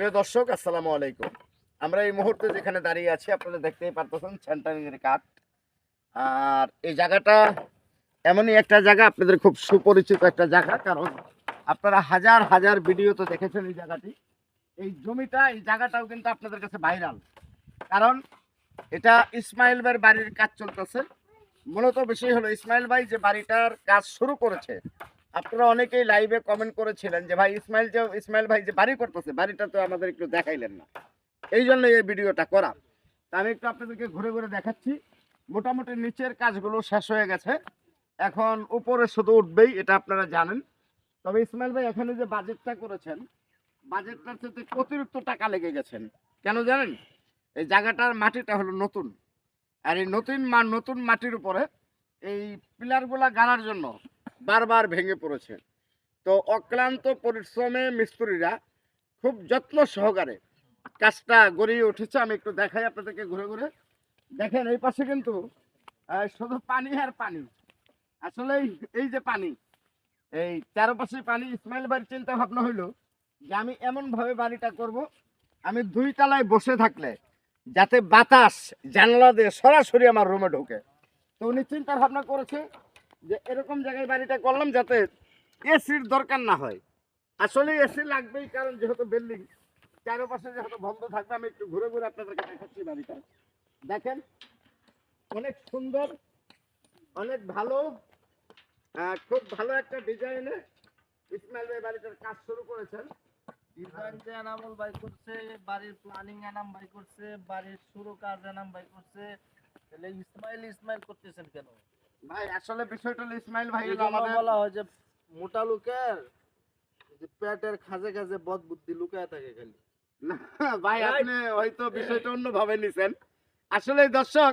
প্রিয় দর্শক, আসসালামু আলাইকুম। আমরা এই মুহূর্তে যেখানে দাঁড়িয়ে আছি, আপনারা দেখতেই পারতেছেন সেন্টারিং এর কাঠ। আর এই জায়গাটা এমনই একটা জায়গা, আপনাদের খুব সুপরিচিত একটা জায়গা, কারণ আপনারা হাজার হাজার ভিডিও তো দেখেছেন এই জায়গাটি। এই জমিটা, এই জায়গাটাও কিন্তু আপনাদের কাছে ভাইরাল। কারণ এটা ইসমাইল ভাইয়ের বাড়ির কাজ চলতেছে। মূলত বিষয় হলো, ইসমাইল ভাই যে বাড়িটার কাজ শুরু করেছে আপনারা অনেকেই লাইভে কমেন্ট করেছিলেন যে, ভাই, ইসমাইল যে, ইসমাইল ভাই যে বাড়ি করতেছে, বাড়িটা তো আমাদের একটু দেখাইলেন না। এই জন্য এই ভিডিওটা করা। আমি একটু আপনাদেরকে ঘুরে ঘুরে দেখাচ্ছি। মোটামুটি নিচের কাজগুলো শেষ হয়ে গেছে। এখন উপরে শুধু উঠবেই, এটা আপনারা জানেন। তবে ইসমাইল ভাই, এখানে যে বাজেটটা করেছেন বাজেটটার সাথে অতিরিক্ত টাকা লেগে গেছেন। কেন জানেন? এই জায়গাটার মাটিটা হলো নতুন। আর এই নতুন মা, নতুন মাটির উপরে এই পিলারগুলা গাড়ার জন্য বারবার ভেঙে পড়েছে। তো অক্লান্ত পরিশ্রমে মিস্ত্রিরা খুব যত্ন সহকারে কাজটা গড়িয়ে উঠেছে। আমি একটু দেখাই আপনাদেরকে ঘুরে ঘুরে। দেখেন, এই পাশে কিন্তু শুধু পানি আর পানি। আসলে এই- যে পানি, এই চারপাশে পানি, ইসমাইল বাড়ির চিন্তা ভাবনা হইল যে আমি এমন ভাবে বাড়িটা করব, আমি দুই তলায় বসে থাকলে যাতে বাতাস জানলা দিয়ে সরাসরি আমার রুমে ঢোকে। তো উনি চিন্তা ভাবনা করেছে যে এরকম জায়গায় বাড়িটা করলাম যাতে এসির দরকার না হয়। আসলে এসি লাগবেই, কারণ যেহেতু বিল্ডিং চারপাশে যেহেতু বন্ধ থাকবে, আমি একটু ঘুরে ঘুরে আপনাদেরকে দেখাচ্ছি বাড়িটা। দেখেন, অনেক সুন্দর, অনেক ভালো খুব ভালো একটা ডিজাইনে ইসমাইল ভাই বাড়িটার কাজ শুরু করেছেন। ডিজাইন যে এনামুল ভাই করছে, বাড়ির প্ল্যানিং করছে, বাড়ির করছে, তাহলে ইসমাইল ইসমাইল করতেছেন কেন? ভাই আসলে বিষয়টা ইসমাইল ভাই আমাদের বলা হয় যে মোটা লোকের যে পেটের খাজে খাজে বদ বুদ্ধি লুকায় থাকে খালি। ভাই আপনি হয়তো বিষয়টা অন্যভাবে নিছেন। আসলে দর্শক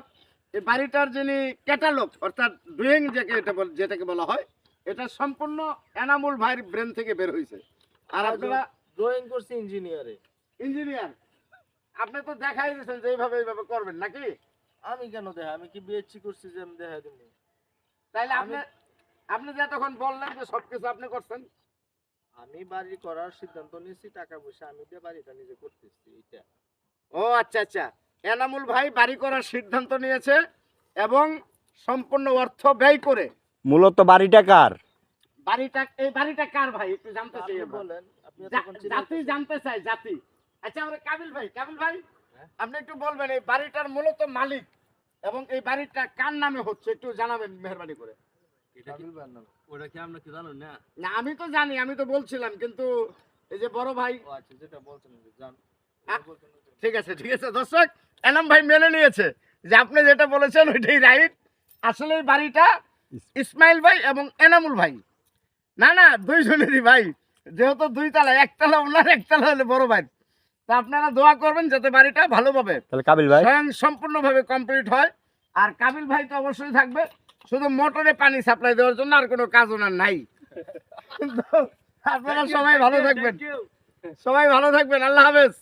এই বাড়িটার যিনি ক্যাটালগ অর্থাৎ ড্রয়িং যাকে এটা যেটাকে বলা হয় এটা সম্পূর্ণ এনামুল ভাইয়ের ব্রেন থেকে বের হয়েছে আর আপনারা ড্রয়িং করছে ইঞ্জিনিয়ারে ইঞ্জিনিয়ার। আপনি তো দেখাই দিয়েছেন যে এইভাবে এইভাবে করবেন নাকি? আমি কেন দেখা আমি কি বিএসসি করছি যে আমি দেখা দিব? তাইলে আপনি আপনি যে তখন বললেন যে সবকিছু আপনি করছেন। আমি বাড়ি করার সিদ্ধান্ত নিয়েছি টাকা পয়সা আমি দিয়ে বাড়িটা নিজে করতেছি এটা। ও আচ্ছা আচ্ছা। এনামুল ভাই বাড়ি করার সিদ্ধান্ত নিয়েছে এবং সম্পূর্ণ অর্থ ব্যয় করে। মূলত বাড়িটা কার? বাড়িটা এই বাড়িটা কার ভাই? একটু জানতে চাই আপনি বলেন জাতি জানতে চাই জাতি। আচ্ছা আমরা কাবিল ভাই কাবিল ভাই হ্যাঁ? আপনি একটু বলবেন এই বাড়িটার মূলত মালিক এবং এই বাড়িটা কার নামে হচ্ছে একটু জানাবেন মেহরবানি করে? কাবিল ভাইয়ের নামে। ওটা কি আমরা কি জানো? না। না আমি তো জানি আমি তো বলছিলাম কিন্তু এই যে বড় ভাই আচ্ছা যেটা বলছেন জান। ঠিক আছে ঠিক আছে। দর্শক এনাম ভাই মেনে নিয়েছে যে আপনি যেটা বলেছেন ওইটাই রাইট আসলে এই বাড়িটা ইসমাইল ভাই এবং এনামুল ভাই। না না দুইজনেরই ভাই। যেহেতু দুই তালা একতলা ওনার একতলা হলে বড় ভাই। তা আপনারা দোয়া করবেন যাতে বাড়িটা ভালোভাবে তাহলে কাবিল ভাই? স্বয়ং সম্পূর্ণভাবে কমপ্লিট হয়। আর কাবিল ভাই তো অবশ্যই থাকবে। শুধু মোটরে পানি সাপ্লাই দেওয়ার জন্য আর কোনো কাজ ওনার নাই। আপনারা সবাই ভালো থাকবেন। সবাই ভালো থাকবেন। আল্লাহ হাফেজ।